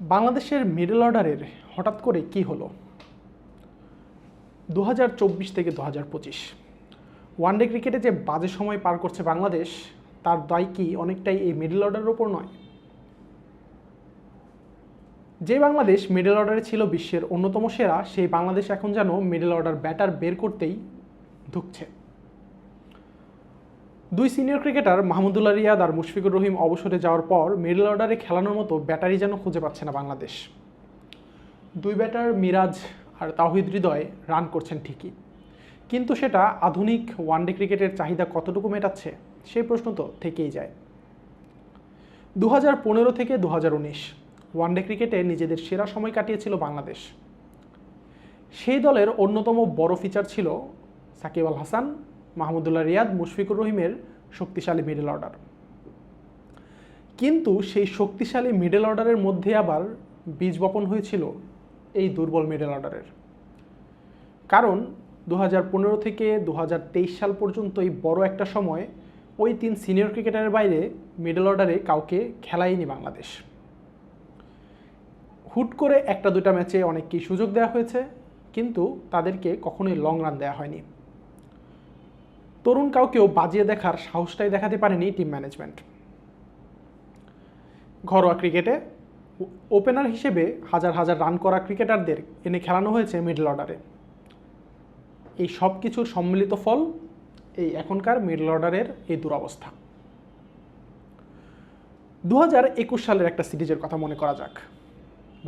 বাংলাদেশের মিডল অর্ডারের হঠাৎ করে কি হলো? দু হাজার চব্বিশ থেকে দু পঁচিশ। ওয়ানডে ক্রিকেটে যে বাজে সময় পার করছে বাংলাদেশ, তার দায় কি অনেকটাই এই মিডল অর্ডারের ওপর নয়? যে বাংলাদেশ মিডল অর্ডারে ছিল বিশ্বের অন্যতম সেরা, সেই বাংলাদেশ এখন যেন মিডল অর্ডার ব্যাটার বের করতেই ধুকছে। দুই সিনিয়র ক্রিকেটার মাহমুদুল্লাহ রিয়াদ আর মুশফিকুর রহিম অবসরে যাওয়ার পর মিডল অর্ডারে খেলানোর মতো ব্যাটারি যেন খুঁজে পাচ্ছে না বাংলাদেশ। দুই ব্যাটার মিরাজ আর তাহিদ হৃদয় রান করছেন ঠিকই। কিন্তু সেটা আধুনিক ওয়ানডে ক্রিকেটের চাহিদা কতটুকু মেটাচ্ছে সেই প্রশ্ন তো থেকেই যায়। দু থেকে দু হাজার উনিশ ওয়ানডে ক্রিকেটে নিজেদের সেরা সময় কাটিয়েছিল বাংলাদেশ। সেই দলের অন্যতম বড় ফিচার ছিল সাকিব আল হাসান মাহমুদুল্লাহ রিয়াদ মুশফিকুর রহিমের শক্তিশালী মিডল অর্ডার কিন্তু সেই শক্তিশালী মিডল অর্ডারের মধ্যে আবার বীজ বপন হয়েছিল এই দুর্বল মিডল অর্ডারের কারণ দু হাজার পনেরো থেকে দু হাজার তেইশ সাল পর্যন্ত এই বড় একটা সময় ওই তিন সিনিয়র ক্রিকেটারের বাইরে মিডল অর্ডারে কাউকে খেলায়নি বাংলাদেশ। হুট করে একটা দুটা ম্যাচে অনেককেই সুযোগ দেওয়া হয়েছে, কিন্তু তাদেরকে কখনোই লং রান দেওয়া হয়নি। তরুণ কাউকেও বাজিয়ে দেখার সাহসটাই দেখাতে পারেনি টিম ম্যানেজমেন্ট। ঘরোয়া ক্রিকেটে ওপেনার হিসেবে হাজার হাজার রান করা ক্রিকেটারদের এনে খেলানো হয়েছে মিডল অর্ডারে। এই সব কিছুর সম্মিলিত ফল এই এখনকার মিডল অর্ডারের এই দুরবস্থা। দু হাজার একুশ সালের একটা সিরিজের কথা মনে করা যাক।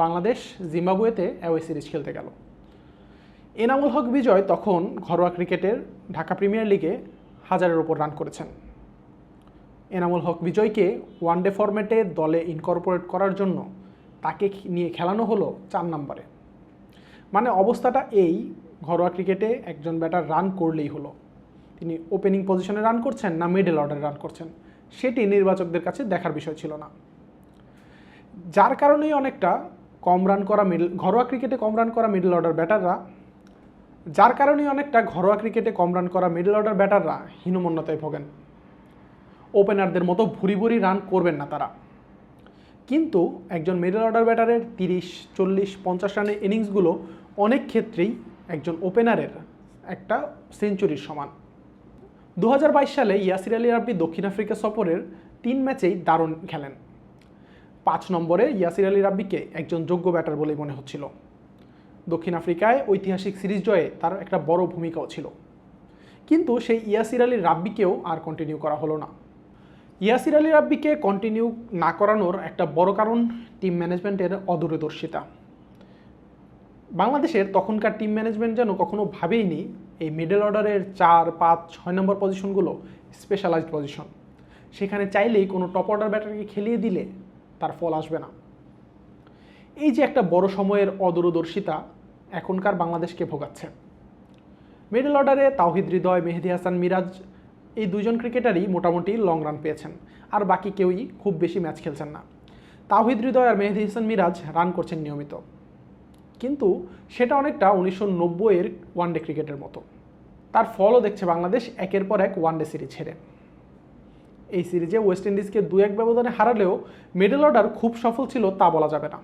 বাংলাদেশ জিম্বাবুয়েতে অ্যাওয়ে সিরিজ খেলতে গেল। এনামুল হক বিজয় তখন ঘরোয়া ক্রিকেটের ঢাকা প্রিমিয়ার লিগে হাজারের ওপর রান করেছেন। এনামুল হক বিজয়কে ওয়ানডে ফরম্যাটে দলে ইনকর্পোরেট করার জন্য তাকে নিয়ে খেলানো হলো চার নম্বরে। মানে অবস্থাটা এই, ঘরোয়া ক্রিকেটে একজন ব্যাটার রান করলেই হলো। তিনি ওপেনিং পজিশনে রান করছেন না মিডল অর্ডারে রান করছেন, সেটি নির্বাচকদের কাছে দেখার বিষয় ছিল না। যার কারণেই অনেকটা কম রান করা মিডল ঘরোয়া ক্রিকেটে কম রান করা মিডল অর্ডার ব্যাটাররা যার কারণেই অনেকটা ঘরোয়া ক্রিকেটে কম রান করা মিডল অর্ডার ব্যাটাররা হীনমন্যতায় ভোগেন। ওপেনারদের মতো ভুরি ভুরি রান করবেন না তারা। কিন্তু একজন মিডল অর্ডার ব্যাটারের তিরিশ, চল্লিশ, পঞ্চাশ রানের ইনিংসগুলো অনেক ক্ষেত্রেই একজন ওপেনারের একটা সেঞ্চুরির সমান। দু হাজার বাইশ সালে ইয়াসির আলী রাব্বি দক্ষিণ আফ্রিকা সফরের তিন ম্যাচেই দারুণ খেলেন। পাঁচ নম্বরে ইয়াসির আলী রাব্বিকে একজন যোগ্য ব্যাটার বলেই মনে হচ্ছিল। দক্ষিণ আফ্রিকায় ঐতিহাসিক সিরিজ জয়ে তার একটা বড় ভূমিকাও ছিল। কিন্তু সেই ইয়াসির আলী রাব্বিকেও আর কন্টিনিউ করা হলো না। ইয়াসির আলী রাব্বিকে কন্টিনিউ না করানোর একটা বড় কারণ টিম ম্যানেজমেন্টের অদূরদর্শিতা। বাংলাদেশের তখনকার টিম ম্যানেজমেন্ট যেন কখনো ভাবেইনি, এই মিডল অর্ডারের চার, পাঁচ, ছয় নম্বর পজিশনগুলো স্পেশালাইজড পজিশন সেখানে চাইলেই কোনো টপ অর্ডার ব্যাটারকে খেলিয়ে দিলে তার ফল আসবে না। এই যে একটা বড় সময়ের অদূরদর্শিতা এখনকার বাংলাদেশকে ভোগাচ্ছে। মিডল অর্ডারে তাওহিদ হৃদয়, মেহেদি হাসান, মিরাজ, এই দুজন ক্রিকেটারই মোটামুটি লং রান পেয়েছেন, আর বাকি কেউই খুব বেশি ম্যাচ খেলছেন না। তাওহিদ হৃদয় আর মেহেদি হাসান, মিরাজ রান করছেন নিয়মিত। কিন্তু সেটা অনেকটা উনিশশো নব্বইয়ের ওয়ানডে ক্রিকেটের মতো। তার ফলও দেখছে বাংলাদেশ একের পর এক ওয়ানডে সিরিজ ছেড়ে। এই সিরিজে ওয়েস্ট ইন্ডিজকে দু এক ব্যবধানে হারালেও মিডল অর্ডার খুব সফল ছিল তা বলা যাবে না।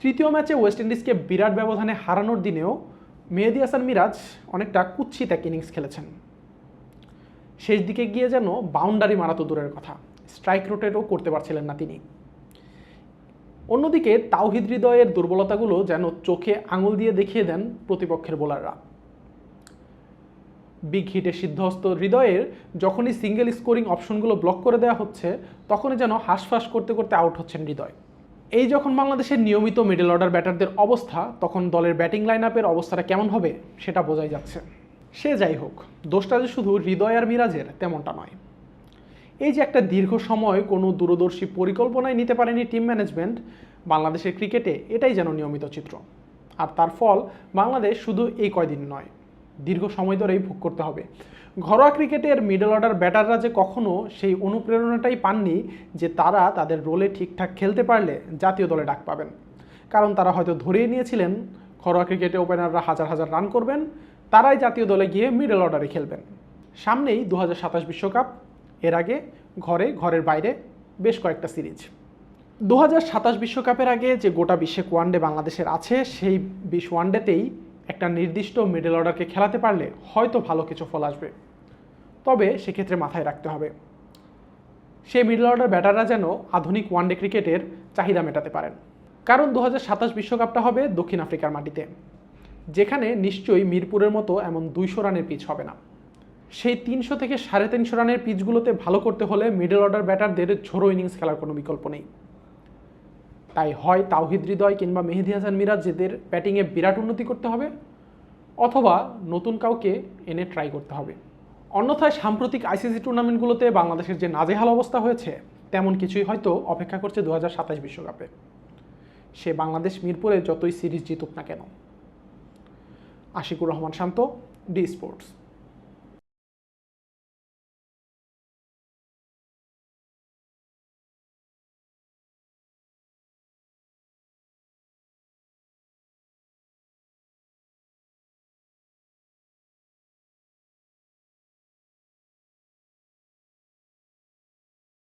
তৃতীয় ম্যাচে ওয়েস্ট ইন্ডিজকে বিরাট ব্যবধানে হারানোর দিনেও মেহেদি হাসান মিরাজ অনেকটা কুৎসিত এক ইনিংস খেলেছেন। শেষ দিকে গিয়ে যেন বাউন্ডারি মারা তো দূরের কথা, স্ট্রাইক রোটেটও করতে পারছিলেন না তিনি। অন্যদিকে তাওহিদ হৃদয়ের দুর্বলতাগুলো যেন চোখে আঙুল দিয়ে দেখিয়ে দেন প্রতিপক্ষের বোলাররা। বিগ হিটে সিদ্ধহস্ত হৃদয়ের যখনই সিঙ্গেল স্কোরিং অপশনগুলো ব্লক করে দেওয়া হচ্ছে, তখনই যেন হাঁসফাঁস করতে করতে আউট হচ্ছেন হৃদয়। এই যখন বাংলাদেশের নিয়মিত মিডল অর্ডার ব্যাটারদের অবস্থা, তখন দলের ব্যাটিং লাইন আপের অবস্থাটা কেমন হবে, সেটা বোঝাই যাচ্ছে। সে যাই হোক, দোষটা যে শুধু হৃদয় আর মিরাজের, তেমনটা নয়। এই যে একটা দীর্ঘ সময় কোনো দূরদর্শী পরিকল্পনায় নিতে পারেনি টিম ম্যানেজমেন্ট বাংলাদেশের ক্রিকেটে এটাই যেন নিয়মিত চিত্র। আর তার ফল, বাংলাদেশ শুধু এই কয়দিন নয়, দীর্ঘ সময় ধরেই ভোগ করতে হবে। ঘরোয়া ক্রিকেটের মিডল অর্ডার ব্যাটাররা যে কখনো সেই অনুপ্রেরণাটাই পাননি যে তারা তাদের রোলে ঠিকঠাক খেলতে পারলে জাতীয় দলে ডাক পাবেন। কারণ তারা হয়তো ধরেই নিয়েছিলেন, ঘরোয়া ক্রিকেটে ওপেনাররা হাজার হাজার রান করবেন, তারাই জাতীয় দলে গিয়ে মিডল অর্ডারে খেলবেন। সামনেই দু বিশ্বকাপ, এর আগে ঘরে, ঘরের বাইরে বেশ কয়েকটা সিরিজ। দু বিশ্বকাপের আগে যে গোটা বিশ্বে ওয়ানডে বাংলাদেশের আছে, সেই বিশ ওয়ানডেতেই একটা নির্দিষ্ট মিডল অর্ডারকে খেলাতে পারলে হয়তো ভালো কিছু ফল আসবে। তবে সেক্ষেত্রে মাথায় রাখতে হবে। সেই মিডল অর্ডার ব্যাটাররা যেন আধুনিক ওয়ানডে ক্রিকেটের চাহিদা মেটাতে পারেন। কারণ দু বিশ্বকাপটা হবে দক্ষিণ আফ্রিকার মাটিতে, যেখানে নিশ্চয়ই মিরপুরের মতো এমন দুইশো রানের পিচ হবে না। সেই তিনশো থেকে সাড়ে তিনশো রানের পিচগুলোতে ভালো করতে হলে মিডল অর্ডার ব্যাটারদের ঝোড়ো ইনিংস খেলার কোনো বিকল্প নেই। তাই হয় তাওহিদ হৃদয় কিংবা মেহেদি হাসান মিরাজ যেদের ব্যাটিংয়ে বিরাট উন্নতি করতে হবে, অথবা নতুন কাউকে এনে ট্রাই করতে হবে। অন্যথায় সাম্প্রতিক আইসিসি টুর্নামেন্টগুলোতে বাংলাদেশের যে নাজেহাল অবস্থা হয়েছে, তেমন কিছুই হয়তো অপেক্ষা করছে দু বিশ্বকাপে। সে বাংলাদেশ মিরপুরে যতই সিরিজ জিতুক না কেন। Ashikur Rahman Shanto, D sports.